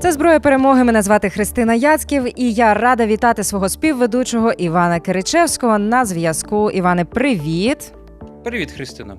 Це зброя перемоги. Мене звати Христина Яцьків, і я рада вітати свого співведучого Івана Киричевського на зв'язку. Іване, привіт! Привіт, Христина.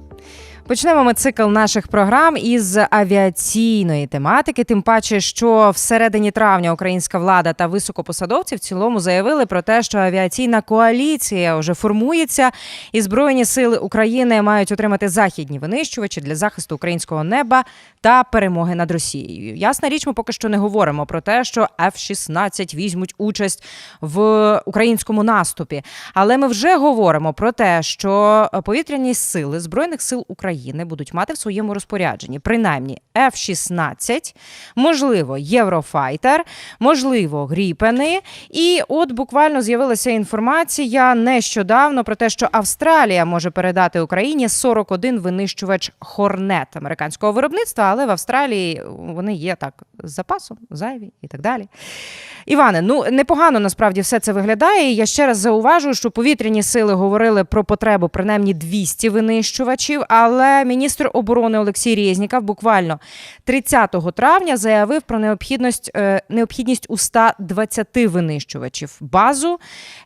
Почнемо ми цикл наших програм із авіаційної тематики. Тим паче, що всередині травня українська влада та високопосадовці в цілому заявили про те, що авіаційна коаліція вже формується, і збройні сили України мають отримати західні винищувачі для захисту українського неба та перемоги над Росією. Ясна річ, ми поки що не говоримо про те, що F-16 візьмуть участь в українському наступі. Але ми вже говоримо про те, що повітряні сили збройних сил України будуть мати в своєму розпорядженні принаймні F-16, можливо, Єврофайтер, можливо, Гріпени. І от буквально з'явилася інформація нещодавно про те, що Австралія може передати Україні 41 винищувач Хорнет американського виробництва, але в Австралії вони є так з запасом, зайві і так далі. Іване, ну непогано насправді все це виглядає. Я ще раз зауважу, що повітряні сили говорили про потребу принаймні 200 винищувачів. Але міністр оборони Олексій Резніков буквально 30 травня заявив про необхідність, е, необхідність у 120 винищувачів базу,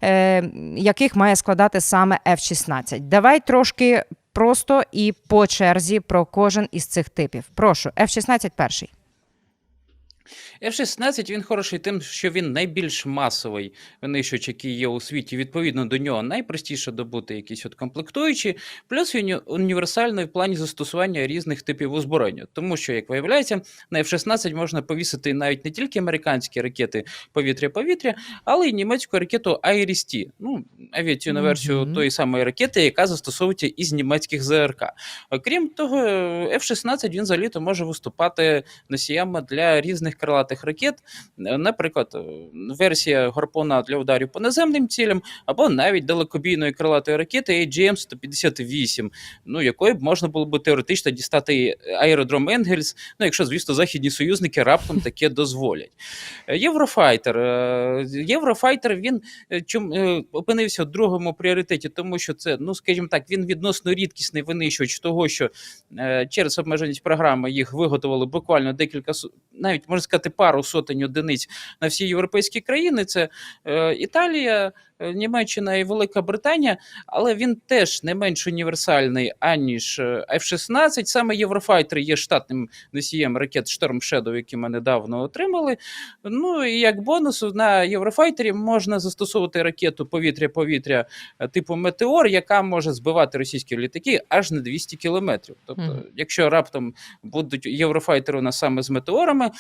е, яких має складати саме F-16. Давай трошки просто і по черзі про кожен із цих типів. Прошу, F-16 перший. F-16 він хороший тим, що він найбільш масовий винищувач, який є у світі. Відповідно до нього найпростіше добути якісь от комплектуючі, плюс він універсальний в плані застосування різних типів озброєння. Тому що, як виявляється, на F-16 можна повісити навіть не тільки американські ракети повітря-повітря, але й німецьку ракету Айріс-Т, ну, авіаційну Мгм. версію тої самої ракети, яка застосовується із німецьких ЗРК. Окрім того, F-16 він взагалі-то може виступати носіями для різних крилатих ракет, Е, наприклад, е, версія гарпона для ударів по наземним цілям, або навіть далекобійної крилатої ракети AGM-158, ну якої б можна було б теоретично дістати аеродром Енгельс, ну якщо, звісно, західні союзники раптом таке дозволять. Е, Єврофайтер. Єврофайтер він е, опинився в другому пріоритеті, тому що це, ну скажімо так, він відносно рідкісний винищувач того, що через обмеженість програми їх виготовили буквально декілька навіть можна сказати, пару сотень одиниць на всі європейські країни. Це е, Італія, Німеччина і Велика Британія, але він теж не менш універсальний, аніж е, F-16. Саме Єврофайтер є штатним носієм ракет Storm Shadow, які ми недавно отримали. Ну і як бонус на Єврофайтері можна застосовувати ракету повітря-повітря е, типу Метеор, яка може збивати російські літаки аж на 200 кілометрів. Тобто, Мгм. якщо раптом будуть єврофайтери у нас саме з метеорами.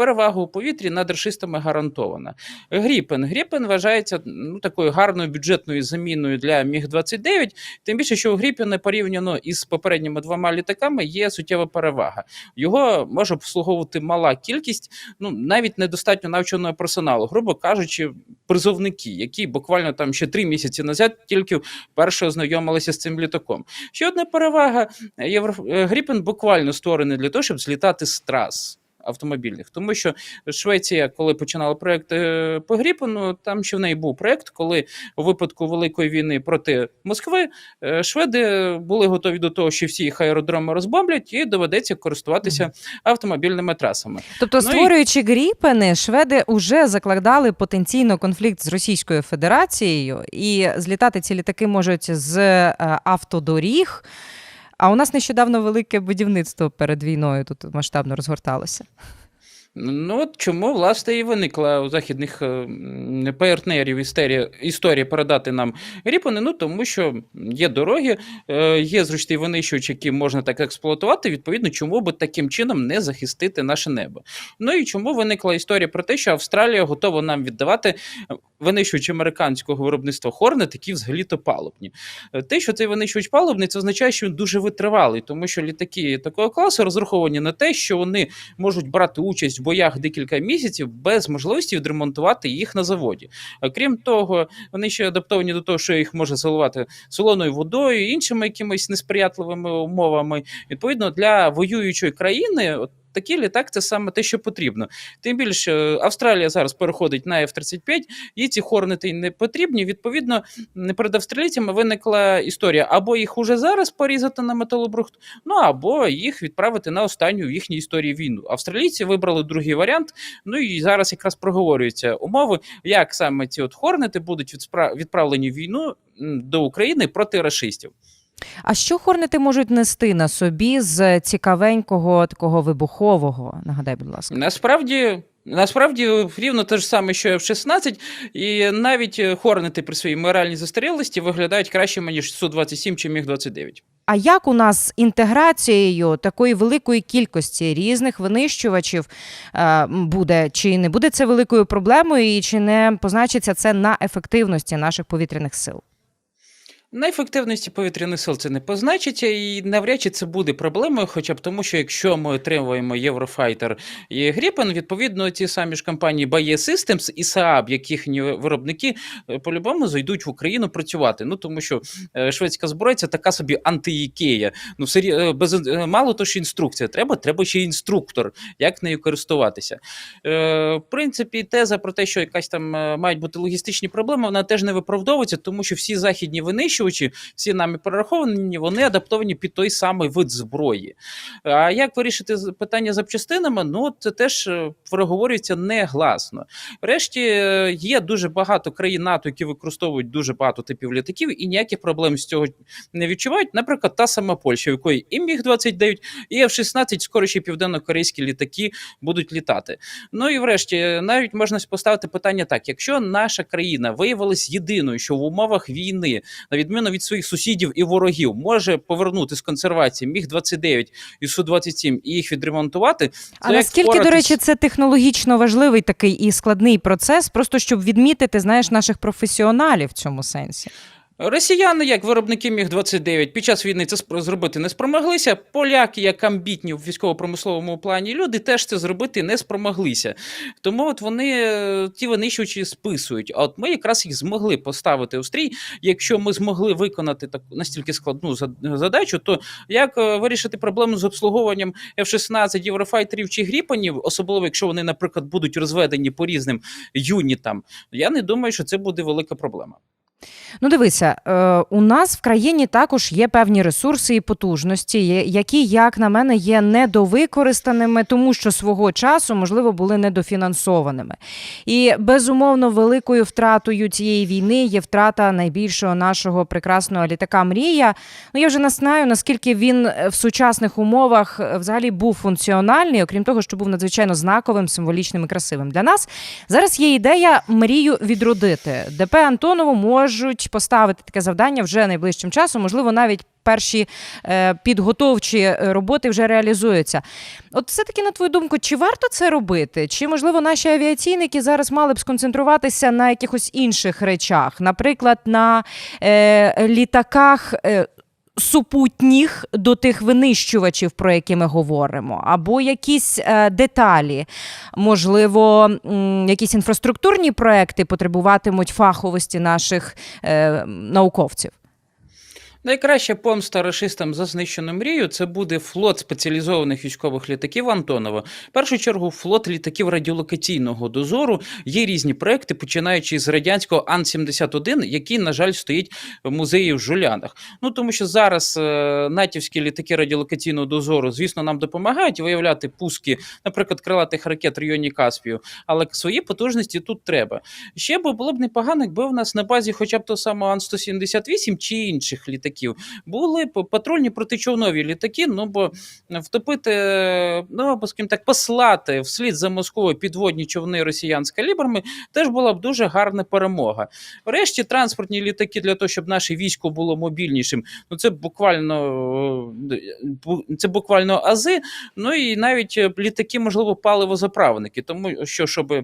Перевага у повітрі над рашистами гарантована. Гріпен. Гріпен вважається ну, такою гарною бюджетною заміною для Міг-29, тим більше, що у Гріпена порівняно із попередніми двома літаками є суттєва перевага. Його може обслуговувати мала кількість, ну навіть недостатньо навченого персоналу, грубо кажучи, призовники, які буквально там ще три місяці назад тільки вперше ознайомилися з цим літаком. Ще одна перевага: е, Гріпен буквально створений для того, щоб злітати з трас. Автомобільних, тому що Швеція, коли починала проект е, по Гріпену, там ще в неї був проект, коли у випадку великої війни проти Москви е, шведи були готові до того, що всі їх аеродроми розбомблять, і доведеться користуватися автомобільними трасами. Тобто, Ну і- створюючи гріпени, шведи вже закладали потенційно конфлікт з Російською Федерацією, і злітати ці літаки можуть з е, автодоріг. А у нас нещодавно велике будівництво перед війною тут масштабно розгорталося. Ну от чому власне і виникла у західних е, партнерів історія, історія передати нам Гріпани? Ну тому що є дороги, е, є зручний винищувач, які можна так експлуатувати. Відповідно, чому би таким чином не захистити наше небо? Ну і чому виникла історія про те, що Австралія готова нам віддавати винищувач американського виробництва Хорнет, які взагалі-то палубні. Е, Те, що цей винищувач палубний, це означає, що він дуже витривалий, тому що літаки такого класу розраховані на те, що вони можуть брати участь в боях декілька місяців без можливості відремонтувати їх на заводі. А крім того, вони ще адаптовані до того, що їх може заливати солоною водою, іншими якимись несприятливими умовами. Відповідно, для воюючої країни, такий літак це саме те, що потрібно. Тим більше е, Австралія зараз переходить на F-35, їй ці хорнети не потрібні. Відповідно, перед австралійцями виникла історія або їх уже зараз порізати на металобрухт, ну або їх відправити на останню в їхній історії війну. Австралійці вибрали другий варіант. Ну і зараз якраз проговорюються умови, як саме ці от хорнети будуть відправлені в війну до України проти рашистів. А що хорнети можуть нести на собі з цікавенького такого вибухового? Нагадай, будь ласка. Насправді. Насправді рівно те ж саме, що F-16, і навіть е, хорнети при своїй моральній застарілості виглядають краще, ніж Су-27 чи Міг-29. А як у нас з інтеграцією такої великої кількості різних винищувачів е, буде? Чи не буде це великою проблемою, і чи не позначиться це на ефективності наших повітряних сил? На ефективності повітряних сил це не позначиться, і навряд чи це буде проблемою, хоча б тому, що якщо ми отримуємо Єврофайтер і Гріпен, відповідно, ті самі ж компанії Baye Systems і Saab, як їхні виробники, е, по-любому зайдуть в Україну працювати. Ну тому що е, шведська зброя така собі анти-Ікея. Ну, все е, без мало то, що інструкція треба, треба ще інструктор, як нею користуватися. Е, в принципі, теза про те, що якась там мають бути логістичні проблеми, вона теж не виправдовується, тому що всі західні винищувачі, всі нами перераховані, вони адаптовані під той самий вид зброї. А як вирішити питання запчастинами? Ну, це теж е, проговорюється негласно. Врешті е, є дуже багато країн НАТО, які використовують дуже багато типів літаків, і ніяких проблем з цього не відчувають. Наприклад, та сама Польща, в якої і Міг-29, і F-16, скоро ще південно-корейські літаки будуть літати. Ну і врешті, навіть можна поставити питання так: якщо наша країна виявилась єдиною, що в умовах війни, на відміну від своїх сусідів і ворогів, може повернути з консервації міг 29 і су 27 і їх відремонтувати, А наскільки, до речі, це технологічно важливий такий і складний процес, просто щоб відмітити, знаєш, наших професіоналів в цьому сенсі? Росіяни, як виробники міг 29 під час війни це зробити не спромоглися. Поляки, як амбітні в військово-промисловому плані люди, теж це зробити не спромоглися. Тому от вони е, ті винищувачі списують. А от ми якраз їх змогли поставити у стрій. Якщо ми змогли виконати таку настільки складну задачу, то як е, вирішити проблему з обслуговуванням F-16, Єврофайтерів чи Гріпанів, особливо якщо вони, наприклад, будуть розведені по різним юнітам, я не думаю, що це буде велика проблема. Ну, дивися, е, у нас в країні також є певні ресурси і потужності, які, як на мене, є недовикористаними, тому що свого часу, можливо, були недофінансованими. І безумовно, великою втратою цієї війни є втрата найбільшого нашого прекрасного літака Мрія. Ну я вже не знаю, наскільки він е, в сучасних умовах е, взагалі був функціональний, окрім того, що був надзвичайно знаковим, символічним і красивим для нас. Зараз є ідея мрію відродити. ДП Антонову можуть поставити таке завдання вже найближчим часом, можливо, навіть. Перші е, підготовчі е, роботи вже реалізуються. От все-таки, на твою думку, чи варто це робити? Чи можливо наші авіаційники зараз мали б сконцентруватися на якихось інших речах, наприклад, на е, літаках е, супутніх до тих винищувачів, про які ми говоримо, або якісь е, деталі, можливо, якісь інфраструктурні проекти потребуватимуть фаховості наших е, науковців. Найкраща помста рашистам за знищену мрію це буде флот спеціалізованих військових літаків Антонова. В першу чергу, флот літаків радіолокаційного дозору. Є різні проекти, починаючи з радянського Ан-71, який, на жаль, стоїть в музеї в Жулянах. Ну тому що зараз е, натівські літаки радіолокаційного дозору, звісно, нам допомагають виявляти пуски, наприклад, крилатих ракет в районі Каспію, але свої потужності тут треба. Ще б було б непогано, якби у нас на базі, хоча б того самого Ан-178 чи інших літаків, були п- патрульні протичовнові літаки. Ну бо втопити, ну скажімо так, послати вслід за Москвою підводні човни росіян з калібрами, теж була б дуже гарна перемога. Врешті транспортні літаки для того, щоб наше військо було мобільнішим. Ну це буквально е, це буквально ази. Ну і навіть е, літаки, можливо, паливозаправники, тому що щоб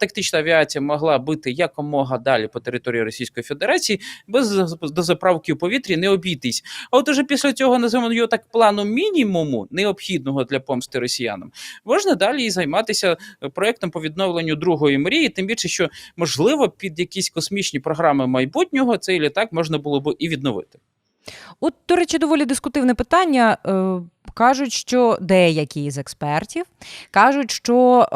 тактична авіація могла бити якомога далі по території Російської Федерації, без дозаправки у повітрі не обійтись. А от уже після цього називаємо його так плану мінімуму, необхідного для помсти росіянам, можна далі і займатися е, проектом по відновленню другої мрії. Тим більше, що можливо під якісь космічні програми майбутнього цей літак можна було б і відновити. От, до речі, доволі дискутивне питання. Е, Кажуть, що деякі з експертів кажуть, що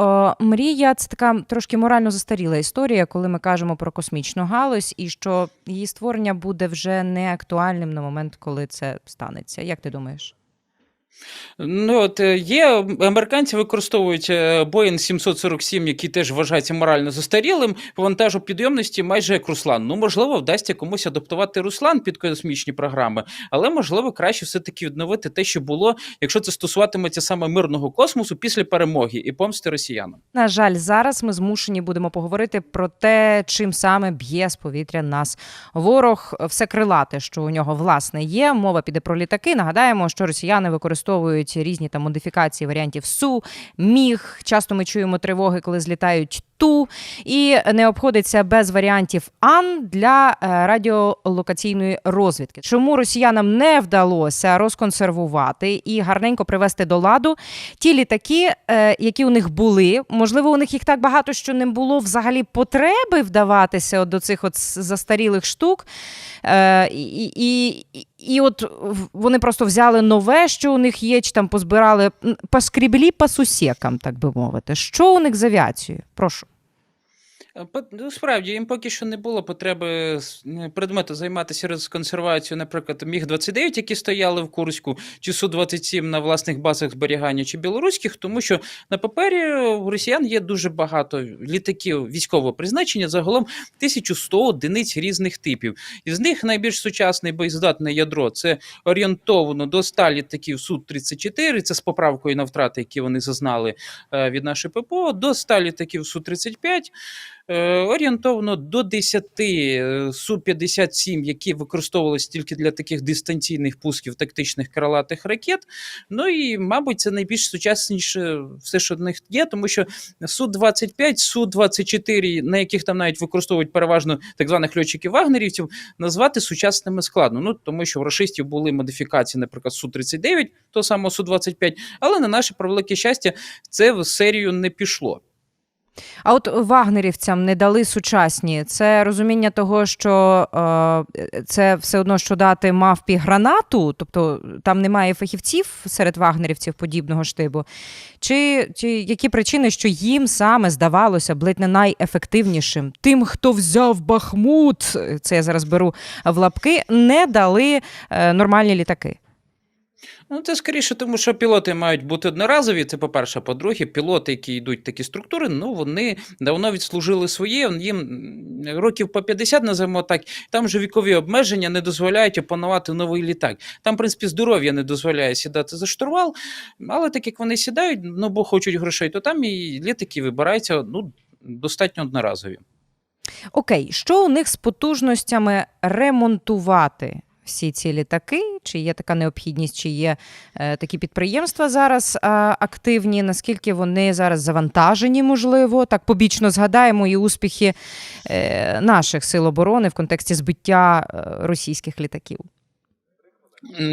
е, мрія це така трошки морально застаріла історія, коли ми кажемо про космічну галузь, і що її створення буде вже не актуальним на момент, коли це станеться. Як ти думаєш? Ну, от е, є американці використовують е, Boeing 747, який теж вважається морально застарілим, по вантажу підйомності майже як Руслан. Ну, можливо, вдасться комусь адаптувати Руслан під космічні програми, але можливо краще все-таки відновити те, що було, якщо це стосуватиметься саме мирного космосу після перемоги і помсти росіянам. На жаль, зараз ми змушені будемо поговорити про те, чим саме б'є з повітря нас ворог. Все крилате, що у нього власне є. Мова піде про літаки. Нагадаємо, що росіяни використовують різні там модифікації варіантів Су, Міг. Часто ми чуємо тривоги, коли злітають Ту, і не обходиться без варіантів Ан для е, радіолокаційної розвідки. Чому росіянам не вдалося розконсервувати і гарненько привести до ладу ті літаки, е, які у них були. Можливо, у них їх так багато, що не було взагалі потреби вдаватися до цих от застарілих штук. Е, і, і, і, от вони просто взяли нове, що у них є, чи там позбирали поскріблі по сусікам, так би мовити. Що у них з авіацією? Прошу. Е, Ну, справді, їм поки що не було потреби предмету займатися розконсервацією, наприклад, Міг-29, які стояли в Курську, чи Су-27 на власних базах зберігання, чи білоруських, тому що на папері у росіян є дуже багато літаків військового призначення, загалом 1100 одиниць різних типів. Із них найбільш сучасне боєздатне ядро це орієнтовано до 100 літаків Су-34, це з поправкою на втрати, які вони зазнали е, від нашої ППО, до 100 літаків Су-35, е, орієнтовно до 10 е, Су-57, які використовувалися тільки для таких дистанційних пусків тактичних крилатих ракет. Ну і, мабуть, це найбільш сучасніше все, що в них є, тому що Су-25, Су-24, на яких там навіть використовують переважно так званих льотчиків вагнерівців, назвати сучасними складно. Ну тому що в рашистів були модифікації, наприклад, Су-39, то самого Су-25, але на наше превелике щастя, це в серію не пішло. А от вагнерівцям не дали сучасні. Це розуміння того, що е, це все одно, що дати мавпі гранату, тобто там немає фахівців серед вагнерівців подібного штибу. Чи, чи які причини, що їм саме здавалося б ледь не найефективнішим, тим, хто взяв Бахмут, це я зараз беру в лапки, не дали е, нормальні літаки. Ну, це скоріше, тому що пілоти мають бути одноразові. Це по-перше. По-друге, пілоти, які йдуть такі структури, ну вони давно відслужили своє. Їм років по 50, називаємо так. Там же вікові обмеження не дозволяють опанувати новий літак. Там, в принципі, здоров'я не дозволяє сідати за штурвал. Але так як вони сідають, ну бо хочуть грошей, то там і літаки вибираються ну, достатньо одноразові. Окей, що у них з потужностями ремонтувати всі ці літаки? Чи є така необхідність, чи є е, такі підприємства зараз е, активні? Наскільки вони зараз завантажені, можливо? Так побічно згадаємо і успіхи е, наших сил оборони в контексті збиття російських літаків.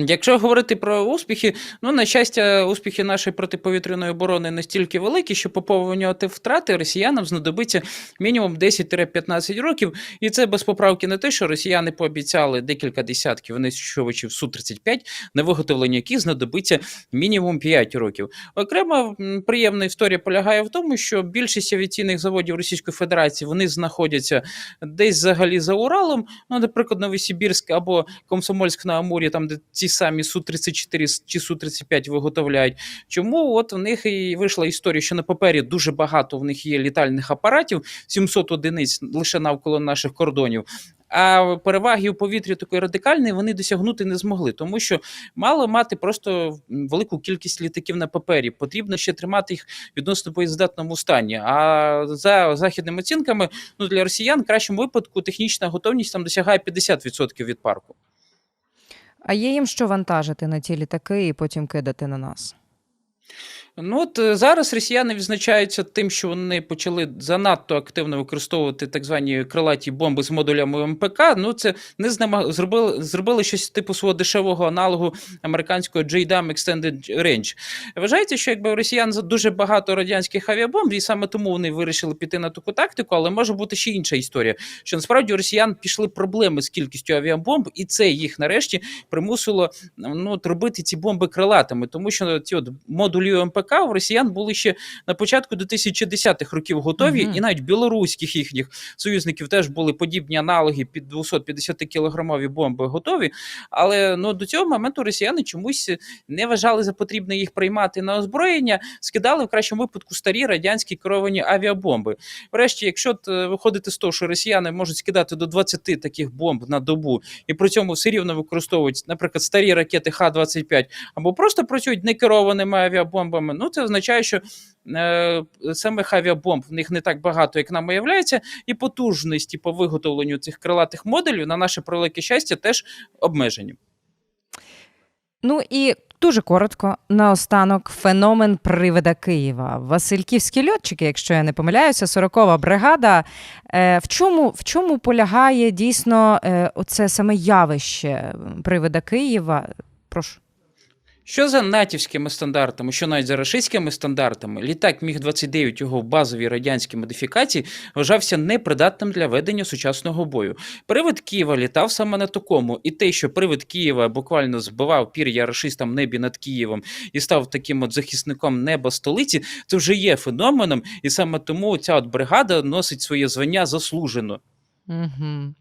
Якщо говорити про успіхи, ну на щастя, успіхи нашої протиповітряної оборони настільки великі, що поповнювати втрати росіянам знадобиться мінімум 10-15 років. І це без поправки на те, що росіяни пообіцяли декілька десятків винищувачів Су-35, на виготовлення яких знадобиться мінімум 5 років. Окрема приємна історія полягає в тому, що більшість авіаційних заводів Російської Федерації вони знаходяться десь взагалі за Уралом, ну, наприклад, Новосибірськ або Комсомольськ на Амурі, там, де ті самі Су-34 чи Су-35 виготовляють. Чому от в них і вийшла історія, що на папері дуже багато в них є літальних апаратів, 700 одиниць лише навколо наших кордонів. А переваги у повітрі такої радикальної вони досягнути не змогли, тому що мало мати просто велику кількість літаків на папері. Потрібно ще тримати їх відносно боєздатному стані. А за західними оцінками, ну для росіян в кращому випадку технічна готовність там досягає 50% від парку. А є їм що вантажити на ті літаки і потім кидати на нас? Ну от е, зараз росіяни відзначаються тим, що вони почали занадто активно використовувати так звані крилаті бомби з модулями МПК. Ну це не знема... зробили, зробили щось типу свого дешевого аналогу американського JDAM Extended Range. Вважається, що якби росіян за- дуже багато радянських авіабомб, і саме тому вони вирішили піти на таку тактику, але може бути ще інша історія. Що насправді у росіян пішли проблеми з кількістю авіабомб, і це їх нарешті примусило ну, робити ці бомби крилатими, тому що ці от модулі МПК у росіян були ще на початку 2010-х років готові, Мгм. і навіть білоруських їхніх союзників теж були подібні аналоги під 250 кілограмові бомби готові. Але ну до цього моменту росіяни чомусь не вважали за потрібне їх приймати на озброєння, скидали в кращому випадку старі радянські керовані авіабомби. Врешті, якщо е, виходити з того, що росіяни можуть скидати до 20 таких бомб на добу, і при цьому все рівно використовують, наприклад, старі ракети Х-25, або просто працюють некерованими авіабомбами, ну це означає, що е, самих авіабомб в них не так багато, як нам уявляється, і потужності по виготовленню цих крилатих модулів на наше превелике щастя теж обмежені. Ну і дуже коротко, наостанок, феномен привида Києва. Васильківські льотчики, якщо я не помиляюся, 40-ва бригада. Е, в, чому, в чому полягає дійсно е, оце саме явище привида Києва? Прошу. Що за натівськими стандартами, що навіть за рашистськими стандартами, літак Міг-29 його в базовій радянській модифікації вважався непридатним для ведення сучасного бою. Привид Києва літав саме на такому, і те, що привид Києва буквально збивав пір'я рашистам небі над Києвом і став таким от захисником неба столиці, це вже є феноменом, і саме тому ця от бригада носить своє звання заслужено. Угу.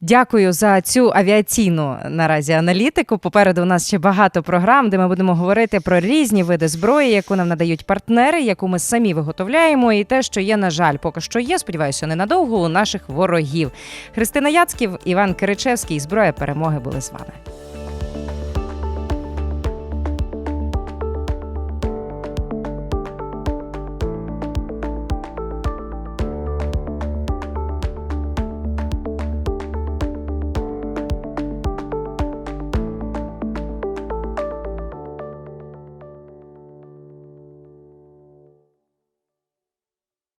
Дякую за цю авіаційну наразі аналітику. Попереду у нас ще багато програм, де ми будемо говорити про різні види зброї, яку нам надають партнери, яку ми самі виготовляємо, і те, що є, на жаль, поки що є. Сподіваюся, ненадовго у наших ворогів. Христина Яцьків, Іван Киричевський, зброя перемоги були з вами.